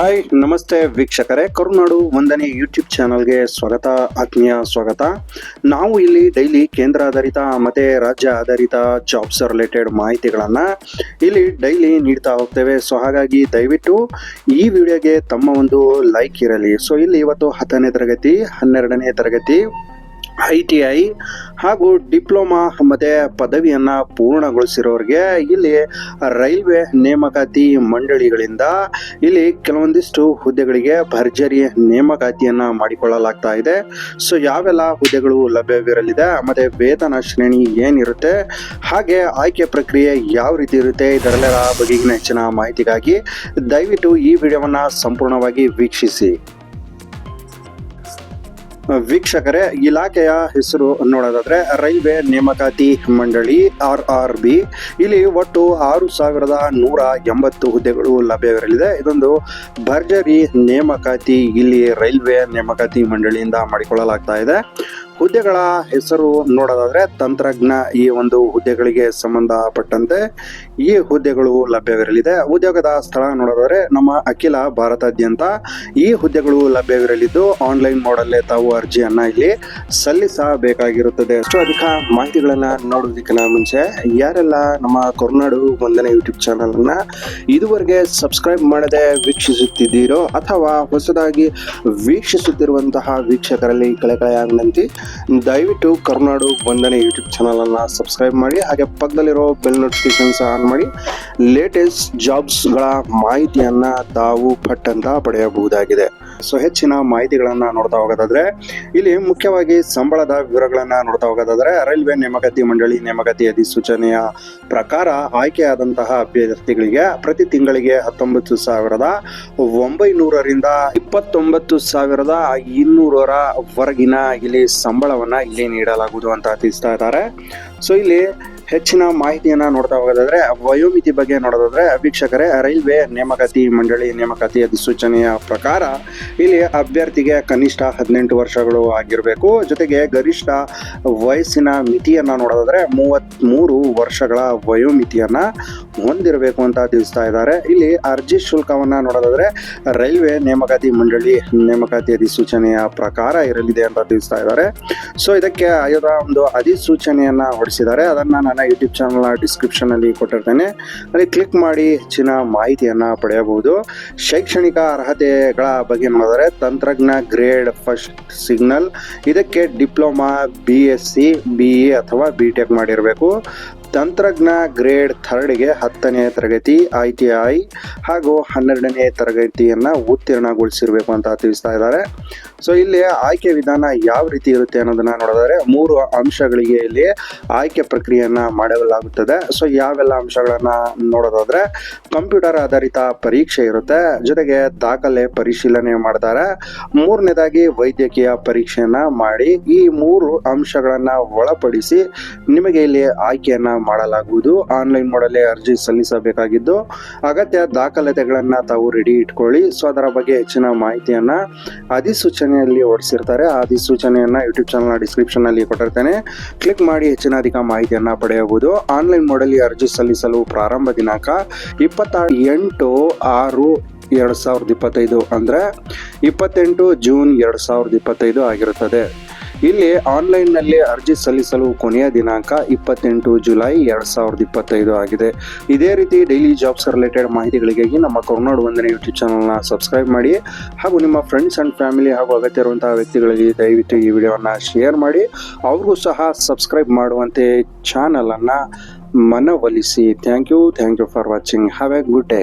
Hi, ನಮಸ್ತೆ ವೀಕ್ಷಕರೇ. ಕರುನಾಡು ಒಂದನೇ ಯೂಟ್ಯೂಬ್ ಚಾನಲ್ಗೆ ಸ್ವಾಗತ, ಆತ್ಮೀಯ ಸ್ವಾಗತ. ನಾವು ಇಲ್ಲಿ ಡೈಲಿ ಕೇಂದ್ರ ಆಧಾರಿತ ಮತ್ತೆ ರಾಜ್ಯ ಆಧಾರಿತ ಜಾಬ್ಸ್ ರಿಲೇಟೆಡ್ ಮಾಹಿತಿಗಳನ್ನು ಇಲ್ಲಿ ಡೈಲಿ ನೀಡ್ತಾ ಹೋಗ್ತೇವೆ. ಸೊ ಹಾಗಾಗಿ ದಯವಿಟ್ಟು ಈ ವಿಡಿಯೋಗೆ ತಮ್ಮ ಒಂದು ಲೈಕ್ ಇರಲಿ. ಸೊ ಇಲ್ಲಿ ಇವತ್ತು ಹತ್ತನೇ ತರಗತಿ, ಹನ್ನೆರಡನೇ ತರಗತಿ ಐ ಟಿ ಐ ಹಾಗೂ ಡಿಪ್ಲೊಮಾ ಮತ್ತು ಪದವಿಯನ್ನು ಪೂರ್ಣಗೊಳಿಸಿರೋರಿಗೆ ಇಲ್ಲಿ ರೈಲ್ವೆ ನೇಮಕಾತಿ ಮಂಡಳಿಗಳಿಂದ ಇಲ್ಲಿ ಕೆಲವೊಂದಿಷ್ಟು ಹುದ್ದೆಗಳಿಗೆ ಭರ್ಜರಿ ನೇಮಕಾತಿಯನ್ನು ಮಾಡಿಕೊಳ್ಳಲಾಗ್ತಾ ಇದೆ. ಸೊ ಯಾವೆಲ್ಲ ಹುದ್ದೆಗಳು ಲಭ್ಯವಿರಲಿದೆ, ಮತ್ತು ವೇತನ ಶ್ರೇಣಿ ಏನಿರುತ್ತೆ, ಹಾಗೆ ಆಯ್ಕೆ ಪ್ರಕ್ರಿಯೆ ಯಾವ ರೀತಿ ಇರುತ್ತೆ, ಇದರಲ್ಲೆಲ್ಲ ಬಗೆಗಿನ ಹೆಚ್ಚಿನ ಮಾಹಿತಿಗಾಗಿ ದಯವಿಟ್ಟು ಈ ವಿಡಿಯೋವನ್ನು ಸಂಪೂರ್ಣವಾಗಿ ವೀಕ್ಷಿಸಿ. ವೀಕ್ಷಕರೇ, ಇಲಾಖೆಯ ಹೆಸರು ನೋಡೋದಾದ್ರೆ ರೈಲ್ವೆ ನೇಮಕಾತಿ ಮಂಡಳಿ ಆರ್ ಆರ್ ಬಿ ಇಲ್ಲಿ ಒಟ್ಟು ಆರು ಸಾವಿರದ ನೂರ ಎಂಬತ್ತು ಹುದ್ದೆಗಳು ಲಭ್ಯವಿರಲಿದೆ. ಇದೊಂದು ಭರ್ಜರಿ ನೇಮಕಾತಿ. ಇಲ್ಲಿ ರೈಲ್ವೆ ನೇಮಕಾತಿ ಮಂಡಳಿಯಿಂದ ಮಾಡಿಕೊಳ್ಳಲಾಗ್ತಾ ಇದೆ. ಹುದ್ದೆಗಳ ಹೆಸರು ನೋಡೋದಾದ್ರೆ ತಂತ್ರಜ್ಞ ಈ ಒಂದು ಹುದ್ದೆಗಳಿಗೆ ಸಂಬಂಧಪಟ್ಟಂತೆ ಈ ಹುದ್ದೆಗಳು ಲಭ್ಯವಿರಲಿದೆ. ಉದ್ಯೋಗದ ಸ್ಥಳ ನೋಡೋದಾದ್ರೆ ನಮ್ಮ ಅಖಿಲ ಭಾರತಾದ್ಯಂತ ಈ ಹುದ್ದೆಗಳು ಲಭ್ಯವಿರಲಿದ್ದು, ಆನ್ಲೈನ್ ಮೋಡಲ್ಲೇ ತಾವು ಅರ್ಜಿಯನ್ನ ಇಲ್ಲಿ ಸಲ್ಲಿಸಬೇಕಾಗಿರುತ್ತದೆ. ಅಷ್ಟು ಅಧಿಕ ಮಾಹಿತಿಗಳನ್ನ ನೋಡೋದಕ್ಕಿಂತ ಮುಂಚೆ, ಯಾರೆಲ್ಲ ನಮ್ಮ ಕರುನಾಡು ಒಂದನೇ ಯೂಟ್ಯೂಬ್ ಚಾನಲ್ ಅನ್ನ ಇದುವರೆಗೆ ಸಬ್ಸ್ಕ್ರೈಬ್ ಮಾಡದೆ ವೀಕ್ಷಿಸುತ್ತಿದ್ದೀರೋ ಅಥವಾ ಹೊಸದಾಗಿ ವೀಕ್ಷಿಸುತ್ತಿರುವಂತಹ ವೀಕ್ಷಕರಲ್ಲಿ ಕಳೆಕಳೆಯ ವಿನಂತಿ ದಯವಿಟ್ಟು ಕರುನಾಡು ಬಂದನೆ ಯೂಟ್ಯೂಬ್ ಚಾನಲ್ ಅನ್ನ ಸಬ್ಸ್ಕ್ರೈಬ್ ಮಾಡಿ, ಹಾಗೆ ಪಕ್ಕದಲ್ಲಿರೋ ಬೆಲ್ ನೋಟಿಫಿಕೇಶನ್ಸ್ ಆನ್ ಮಾಡಿ. ಲೇಟೆಸ್ಟ್ ಜಾಬ್ಸ್ಗಳ ಮಾಹಿತಿಯನ್ನು ತಾವು ಪಟ್ಟಂತ ಪಡೆಯಬಹುದಾಗಿದೆ. ಸೊ ಹೆಚ್ಚಿನ ಮಾಹಿತಿಗಳನ್ನ ನೋಡ್ತಾ ಹೋಗೋದಾದ್ರೆ, ಇಲ್ಲಿ ಮುಖ್ಯವಾಗಿ ಸಂಬಳದ ವಿವರಗಳನ್ನ ನೋಡ್ತಾ ಹೋಗೋದಾದ್ರೆ, ರೈಲ್ವೆ ನೇಮಕಾತಿ ಮಂಡಳಿ ನೇಮಕಾತಿ ಅಧಿಸೂಚನೆಯ ಪ್ರಕಾರ ಆಯ್ಕೆಯಾದಂತಹ ಅಭ್ಯರ್ಥಿಗಳಿಗೆ ಪ್ರತಿ ತಿಂಗಳಿಗೆ ಹತ್ತೊಂಬತ್ತು ಸಾವಿರದ ಒಂಬೈನೂರರಿಂದ ಇಪ್ಪತ್ತೊಂಬತ್ತು ಸಾವಿರದ ಇನ್ನೂರರ ವರೆಗಿನ ಇಲ್ಲಿ ಸಂಬಳವನ್ನ ಇಲ್ಲಿ ನೀಡಲಾಗುವುದು ಅಂತ ತಿಳಿಸ್ತಾ ಇದ್ದಾರೆ. ಸೊ ಇಲ್ಲಿ ಹೆಚ್ಚಿನ ಮಾಹಿತಿಯನ್ನ ನೋಡ್ತಾ ಹೋಗೋದಾದ್ರೆ, ವಯೋಮಿತಿ ಬಗ್ಗೆ ನೋಡೋದಾದ್ರೆ, ವೀಕ್ಷಕರೇ, ರೈಲ್ವೆ ನೇಮಕಾತಿ ಮಂಡಳಿ ನೇಮಕಾತಿ ಅಧಿಸೂಚನೆಯ ಪ್ರಕಾರ, ಇಲ್ಲಿ ಅಭ್ಯರ್ಥಿಗೆ ಕನಿಷ್ಠ ಹದಿನೆಂಟು ವರ್ಷಗಳು ಆಗಿರಬೇಕು. ಜೊತೆಗೆ ಗರಿಷ್ಠ ವಯಸ್ಸಿನ ಮಿತಿಯನ್ನ ನೋಡೋದಾದ್ರೆ ಮೂವತ್ತ್ಮೂರು ವರ್ಷಗಳ ವಯೋಮಿತಿಯನ್ನ ಹೊಂದಿರಬೇಕು ಅಂತ ತಿಳಿಸ್ತಾ ಇದ್ದಾರೆ. ಇಲ್ಲಿ ಅರ್ಜಿ ಶುಲ್ಕವನ್ನ ನೋಡೋದಾದ್ರೆ, ರೈಲ್ವೆ ನೇಮಕಾತಿ ಮಂಡಳಿ ನೇಮಕಾತಿ ಅಧಿಸೂಚನೆಯ ಪ್ರಕಾರ ಇರಲಿದೆ ಅಂತ ತಿಳಿಸ್ತಾ ಇದ್ದಾರೆ. ಸೊ ಇದಕ್ಕೆ ಆಯೋಗ ಒಂದು ಅಧಿಸೂಚನೆಯನ್ನ ಹೊರಡಿಸಿದ್ದಾರೆ. ಅದನ್ನ ನನ್ನ ಯೂಟ್ಯೂಬ್ ಚಾನಲ್ನ ಡಿಸ್ಕ್ರಿಪ್ಷನ್ ಅಲ್ಲಿ ಕೊಟ್ಟಿರ್ತೇನೆ. ಅಲ್ಲಿ ಕ್ಲಿಕ್ ಮಾಡಿ ಹೆಚ್ಚಿನ ಮಾಹಿತಿಯನ್ನು ಪಡೆಯಬಹುದು. ಶೈಕ್ಷಣಿಕ ಅರ್ಹತೆಗಳ ಬಗ್ಗೆ ನೋಡಿದರೆ ತಂತ್ರಜ್ಞ ಗ್ರೇಡ್ ಫಸ್ಟ್ ಸಿಗ್ನಲ್ ಇದಕ್ಕೆ diploma B S C B A ಅಥವಾ ಬಿ ಟೆಕ್ ಮಾಡಿರಬೇಕು. ತಂತ್ರಜ್ಞ ಗ್ರೇಡ್ ಥರ್ಡ್ಗೆ ಹತ್ತನೇ ತರಗತಿ ಐ ಟಿ ಐ ಹಾಗೂ ಹನ್ನೆರಡನೇ ತರಗತಿಯನ್ನು ಉತ್ತೀರ್ಣಗೊಳಿಸಿರಬೇಕು ಅಂತ ತಿಳಿಸ್ತಾ ಇದ್ದಾರೆ. ಸೊ ಇಲ್ಲಿ ಆಯ್ಕೆ ವಿಧಾನ ಯಾವ ರೀತಿ ಇರುತ್ತೆ ಅನ್ನೋದನ್ನು ನೋಡಿದರೆ ಮೂರು ಅಂಶಗಳಿಗೆ ಇಲ್ಲಿ ಆಯ್ಕೆ ಪ್ರಕ್ರಿಯೆಯನ್ನು ಮಾಡಲಾಗುತ್ತದೆ. ಸೊ ಯಾವೆಲ್ಲ ಅಂಶಗಳನ್ನು ನೋಡೋದಾದರೆ ಕಂಪ್ಯೂಟರ್ ಆಧಾರಿತ ಪರೀಕ್ಷೆ ಇರುತ್ತೆ. ಜೊತೆಗೆ ದಾಖಲೆ ಪರಿಶೀಲನೆ ಮಾಡ್ತಾರೆ. ಮೂರನೇದಾಗಿ ವೈದ್ಯಕೀಯ ಪರೀಕ್ಷೆಯನ್ನು ಮಾಡಿ ಈ ಮೂರು ಅಂಶಗಳನ್ನು ಒಳಪಡಿಸಿ ನಿಮಗೆ ಇಲ್ಲಿ ಆಯ್ಕೆಯನ್ನ ಮಾಡಲಾಗುವುದು. ಆನ್ಲೈನ್ ಮಾಡಲೇ ಅರ್ಜಿ ಸಲ್ಲಿಸಬೇಕಾಗಿದ್ದು, ಅಗತ್ಯ ದಾಖಲಾತಿಗಳನ್ನ ತಾವು ರೆಡಿ ಇಟ್ಕೊಳ್ಳಿ. ಸೊ ಅದರ ಬಗ್ಗೆ ಹೆಚ್ಚಿನ ಮಾಹಿತಿಯನ್ನ ಅಧಿಸೂಚನೆಯಲ್ಲಿ ಹೊರಡಿಸಿರ್ತಾರೆ. ಆ ಅಧಿಸೂಚನೆಯನ್ನ ಯೂಟ್ಯೂಬ್ ಚಾನಲ್ ಡಿಸ್ಕ್ರಿಪ್ಷನ್ ಅಲ್ಲಿ ಕೊಟ್ಟಿರ್ತೇನೆ. ಕ್ಲಿಕ್ ಮಾಡಿ ಹೆಚ್ಚಿನ ಅಧಿಕ ಮಾಹಿತಿಯನ್ನ ಪಡೆಯಬಹುದು. ಆನ್ಲೈನ್ ಮೋಡಲ್ಲಿ ಅರ್ಜಿ ಸಲ್ಲಿಸಲು ಪ್ರಾರಂಭ ದಿನಾಂಕ ಇಪ್ಪತ್ತ ಎಂಟು, ಆರು, ಎರಡು ಸಾವಿರದ ಇಪ್ಪತ್ತೈದು ಅಂದರೆ ಇಪ್ಪತ್ತೆಂಟು ಜೂನ್ ಎರಡು ಸಾವಿರದ ಇಪ್ಪತ್ತೈದು ಆಗಿರುತ್ತದೆ. ಇಲ್ಲಿ ಆನ್ಲೈನ್ನಲ್ಲಿ ಅರ್ಜಿ ಸಲ್ಲಿಸಲು ಕೊನೆಯ ದಿನಾಂಕ ಇಪ್ಪತ್ತೆಂಟು ಜುಲೈ ಎರಡು ಸಾವಿರದ ಇಪ್ಪತ್ತೈದು ಆಗಿದೆ. ಇದೇ ರೀತಿ ಡೈಲಿ ಜಾಬ್ಸ್ ರಿಲೇಟೆಡ್ ಮಾಹಿತಿಗಳಿಗಾಗಿ ನಮ್ಮ ಕರುನಾಡು ವಂದನೆ ಯೂಟ್ಯೂಬ್ ಚಾನಲ್ನ ಸಬ್ಸ್ಕ್ರೈಬ್ ಮಾಡಿ ಹಾಗೂ ನಿಮ್ಮ ಫ್ರೆಂಡ್ಸ್ ಅಂಡ್ ಫ್ಯಾಮಿಲಿ ಹಾಗೂ ಅಗತ್ಯ ಇರುವಂತಹ ವ್ಯಕ್ತಿಗಳಿಗೆ ದಯವಿಟ್ಟು ಈ ವಿಡಿಯೋವನ್ನು ಶೇರ್ ಮಾಡಿ. ಅವ್ರಿಗೂ ಸಹ ಸಬ್ಸ್ಕ್ರೈಬ್ ಮಾಡುವಂತೆ ಚಾನಲನ್ನು ಮನವೊಲಿಸಿ. Thank you thank you for watching have a good day